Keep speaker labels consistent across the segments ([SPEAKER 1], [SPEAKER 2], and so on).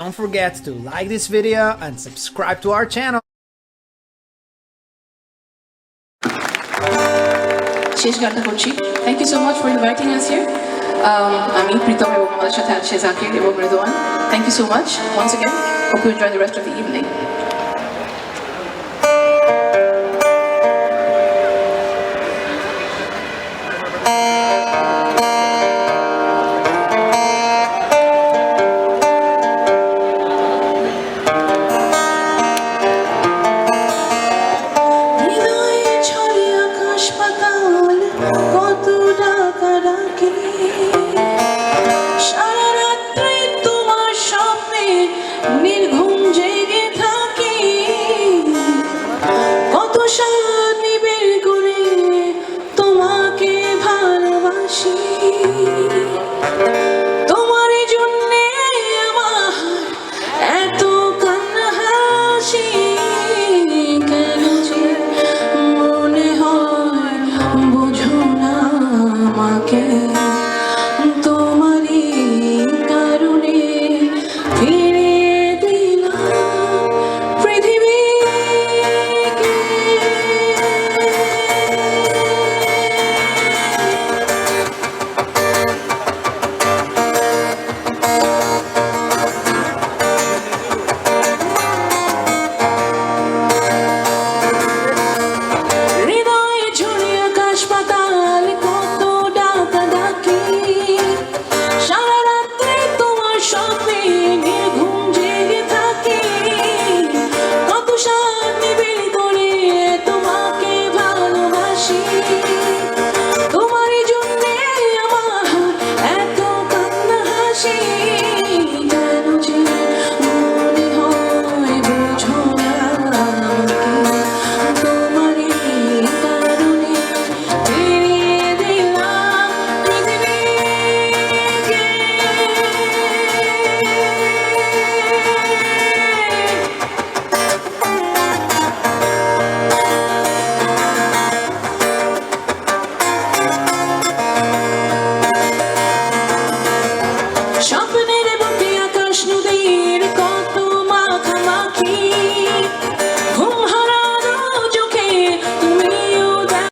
[SPEAKER 1] Don't forget to like this video and subscribe to our channel.
[SPEAKER 2] শেষ গানটা করছি thank you so much for inviting us here আমি প্রীতম এবং আমাদের সাথে আছে জাকির এবং Redwan thank you so much once again hope you enjoy the rest of the evening
[SPEAKER 3] 미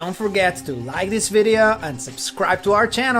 [SPEAKER 1] Don't forget to like this video and subscribe to our channel.